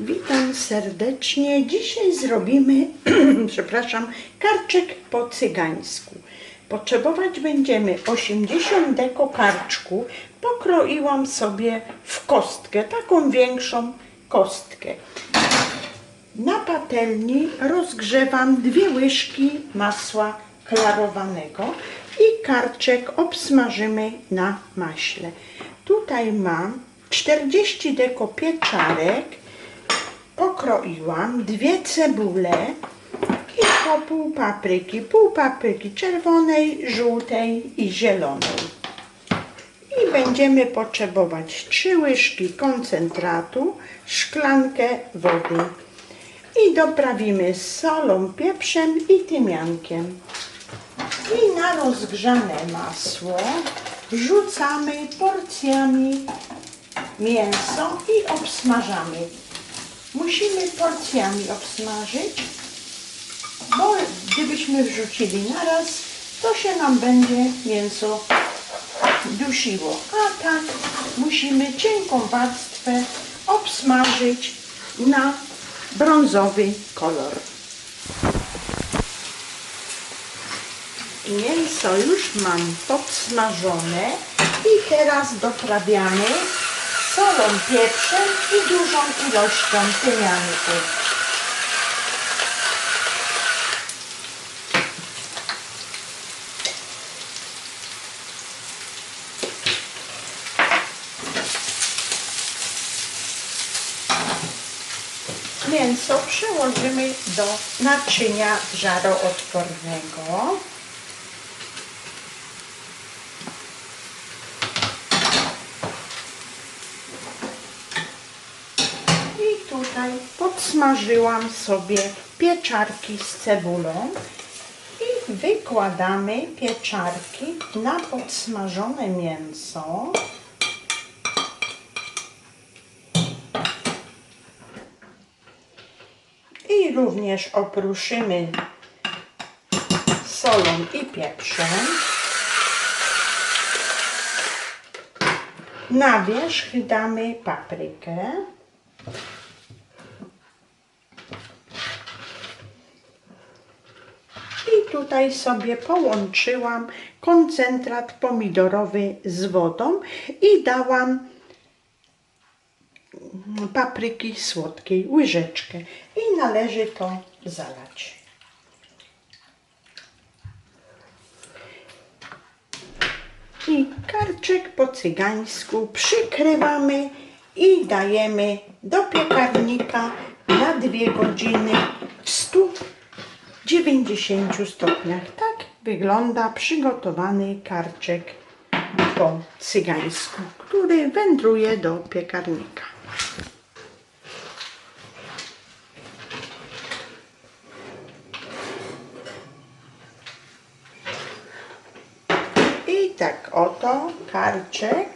Witam serdecznie. Dzisiaj zrobimy, przepraszam, karczek po cygańsku. Potrzebować będziemy 80 deko karczku. Pokroiłam sobie w kostkę, taką większą kostkę. Na patelni rozgrzewam dwie łyżki masła klarowanego i karczek obsmażymy na maśle. Tutaj mam 40 deko pieczarek, pokroiłam dwie cebule i po pół papryki, pół papryki czerwonej, żółtej i zielonej. I będziemy potrzebować trzy łyżki koncentratu, szklankę wody. I doprawimy solą, pieprzem i tymiankiem. I na rozgrzane masło wrzucamy porcjami mięso i obsmażamy. Musimy porcjami obsmażyć, bo gdybyśmy wrzucili naraz, to się nam będzie mięso dusiło. A tak musimy cienką warstwę obsmażyć na brązowy kolor. Mięso już mam podsmażone i teraz doprawiamy solą, pieprzem i dużą ilością tymianku. Mięso przełożymy do naczynia żaroodpornego. I tutaj podsmażyłam sobie pieczarki z cebulą i wykładamy pieczarki na podsmażone mięso. I również opruszymy solą i pieprzem. Na wierzch damy paprykę. Tutaj sobie połączyłam koncentrat pomidorowy z wodą i dałam papryki słodkiej, łyżeczkę i należy to zalać. I karczek po cygańsku przykrywamy i dajemy do piekarnika na dwie godziny w 190 stopniach. Tak wygląda przygotowany karczek po cygańsku, który wędruje do piekarnika. I tak oto karczek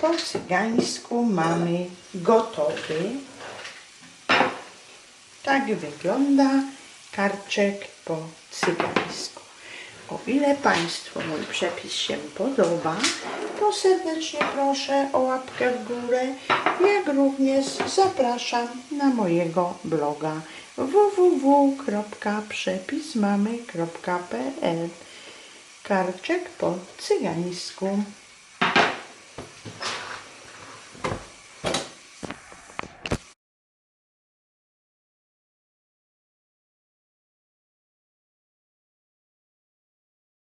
po cygańsku mamy gotowy. Tak wygląda karczek po cygańsku. O ile Państwu mój przepis się podoba, to serdecznie proszę o łapkę w górę, jak również zapraszam na mojego bloga www.przepismamy.pl Karczek po cygańsku.